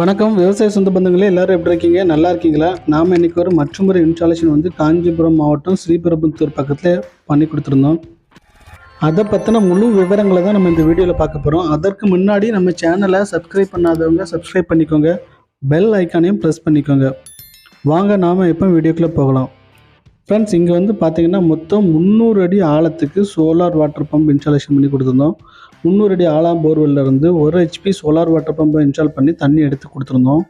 வணக்கம். விவசாய சொந்த பந்தங்களே எல்லாரும் எப்படி இருக்கீங்க? நல்லா இருக்கீங்களா? நாம் இன்னைக்கு ஒரு மற்றொரு இன்ஸ்டாலேஷன் வந்து காஞ்சிபுரம் மாவட்டம் ஸ்ரீபெரும்புத்தூர் பக்கத்தில் பண்ணி கொடுத்துருந்தோம். அதை பற்றின முழு விவரங்களை தான் நம்ம இந்த வீடியோவில் பார்க்க போகிறோம் அதற்கு முன்னாடி நம்ம சேனலை சப்ஸ்கிரைப் பண்ணாதவங்க சப்ஸ்கிரைப் பண்ணிக்கோங்க. பெல் ஐக்கானையும் ப்ரெஸ் பண்ணிக்கோங்க. வாங்க நாம் எப்போ வீடியோக்குள்ளே போகலாம். ஃப்ரெண்ட்ஸ் இங்கே வந்து பார்த்தீங்கன்னா மொத்தம் முந்நூறு அடி ஆழத்துக்கு சோலார் வாட்டர் பம்ப் இன்ஸ்டாலேஷன் பண்ணி கொடுத்துருந்தோம். முந்நூறு அடி ஆழம் போர்வெல்ல இருந்து ஒரு ஹெச்பி சோலார் வாட்டர் பம்பை இன்ஸ்டால் பண்ணி தண்ணி எடுத்து கொடுத்துருந்தோம்.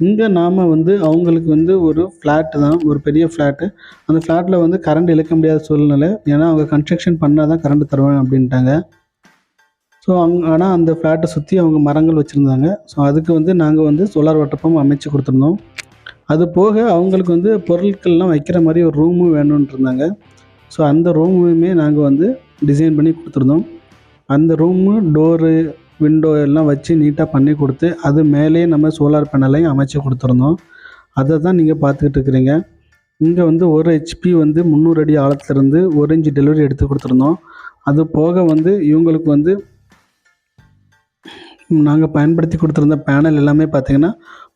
இங்கே நாம் வந்து அவங்களுக்கு வந்து ஒரு ஃப்ளாட்டு தான் ஒரு பெரிய ஃப்ளாட்டு அந்த ஃப்ளாட்டில் வந்து கரண்ட் இழுக்க முடியாத சூழ்நிலை. ஏன்னா அவங்க கன்ஸ்ட்ரக்ஷன் பண்ணால் தான் கரண்ட் தருவேன் அப்படின்ட்டாங்க. ஸோ அங் ஆனால் அந்த ஃப்ளாட்டை சுற்றி அவங்க மரங்கள் வச்சுருந்தாங்க. ஸோ அதுக்கு வந்து நாங்கள் வந்து சோலார் வாட்டர் பம்ப் அமைச்சு கொடுத்துருந்தோம். அது போக அவங்களுக்கு வந்து பொருட்கள்லாம் வைக்கிற மாதிரி ஒரு ரூமும் வேணும்னு இருந்தாங்க ஸோ அந்த ரூமுமே நாங்கள் வந்து டிசைன் பண்ணி கொடுத்துருந்தோம். அந்த ரூமு டோரு விண்டோ எல்லாம் வச்சு நீட்டாக பண்ணி கொடுத்து அது மேலேயே நம்ம சோலார் பேனலையும் அமைச்சு கொடுத்துருந்தோம். அதை தான் நீங்கள் பார்த்துக்கிட்டு இருக்கிறீங்க. இங்கே வந்து ஒரு ஹெச்பி வந்து முந்நூறு அடி ஆழத்துலேருந்து ஒரு இன்ச்சு டெலிவரி எடுத்து கொடுத்துருந்தோம். அது போக வந்து இவங்களுக்கு வந்து நாங்கள் பயன்படுத்தி கொடுத்துருந்த பேனல் எல்லாமே பார்த்தீங்கன்னா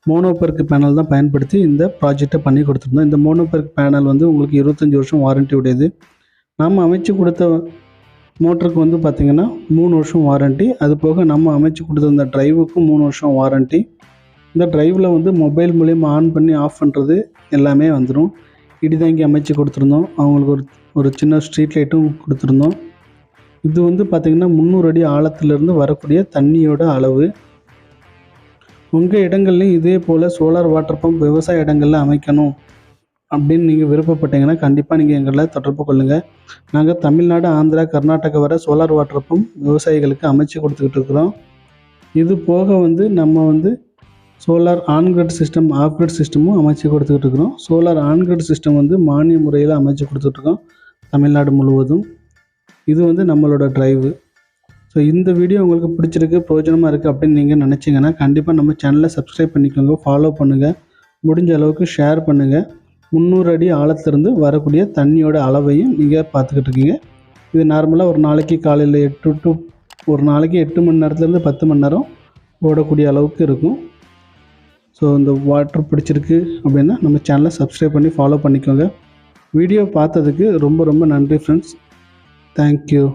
மோனோபெர்க் பேனல் தான் பயன்படுத்தி இந்த ப்ராஜெக்டை பண்ணி கொடுத்துருந்தோம். இந்த மோனோபெர்க் பேனல் வந்து உங்களுக்கு இருபத்தஞ்சி வருஷம் வாரண்ட்டி உடையது. நம்ம அமைச்சு கொடுத்த மோட்டருக்கு வந்து பார்த்திங்கன்னா மூணு வருஷம் வாரண்ட்டி அது போக நம்ம அமைச்சு கொடுத்துருந்த டிரைவுக்கும் மூணு வருஷம் வாரண்ட்டி இந்த டிரைவில் வந்து மொபைல் மூலியமாக ஆன் பண்ணி ஆஃப் பண்ணுறது எல்லாமே வந்துடும் இடிதாங்கி அமைச்சு கொடுத்துருந்தோம். அவங்களுக்கு ஒரு ஒரு சின்ன ஸ்ட்ரீட் லைட்டும் கொடுத்துருந்தோம். இது வந்து பார்த்திங்கன்னா முந்நூறு அடி ஆழத்துலேருந்து வரக்கூடிய தண்ணியோட அளவு. உங்கள் இடங்கள்லையும் இதே போல் சோலார் வாட்டர் பம்ப் விவசாய இடங்களில் அமைக்கணும் அப்படின்னு நீங்கள் விருப்பப்பட்டீங்கன்னா கண்டிப்பாக நீங்கள் எங்களை தொடர்பு கொள்ளுங்கள் நாங்கள் தமிழ்நாடு ஆந்திரா கர்நாடகா வர சோலார் வாட்டர் பம்ப் விவசாயிகளுக்கு அமைச்சு கொடுத்துக்கிட்டு இருக்கிறோம். இது போக வந்து நம்ம வந்து solar on grid system off grid சிஸ்டமும் அமைச்சு கொடுத்துக்கிட்டு இருக்கிறோம். சோலார் ஆன்கிரிட் சிஸ்டம் வந்து மானிய முறையில் அமைச்சு கொடுத்துட்ருக்கோம் தமிழ்நாடு முழுவதும். இது வந்து நம்மளோட டிரைவு ஸோ இந்த வீடியோ உங்களுக்கு பிடிச்சிருக்கு பிரயோஜனமாக இருக்குது அப்படின்னு நீங்கள் நினச்சிங்கன்னா கண்டிப்பாக நம்ம சேனலை சப்ஸ்கிரைப் பண்ணிக்கோங்க ஃபாலோ பண்ணுங்கள் முடிஞ்ச அளவுக்கு ஷேர் பண்ணுங்கள் முந்நூறு அடி ஆழத்திலிருந்து வரக்கூடிய தண்ணியோட அளவையும் நீங்கள் பார்த்துக்கிட்டு இருக்கீங்க. இது நார்மலாக ஒரு நாளைக்கு காலையில் எட்டு டு ஒரு நாளைக்கு எட்டு மணி நேரத்துலேருந்து பத்து மணி நேரம் ஓடக்கூடிய அளவுக்கு இருக்கும். ஸோ இந்த வாட்டர் பிடிச்சிருக்கு அப்படின்னா நம்ம சேனலை சப்ஸ்கிரைப் பண்ணி ஃபாலோ பண்ணிக்கோங்க. வீடியோ பார்த்ததுக்கு ரொம்ப ரொம்ப நன்றி ஃப்ரெண்ட்ஸ் தேங்க்யூ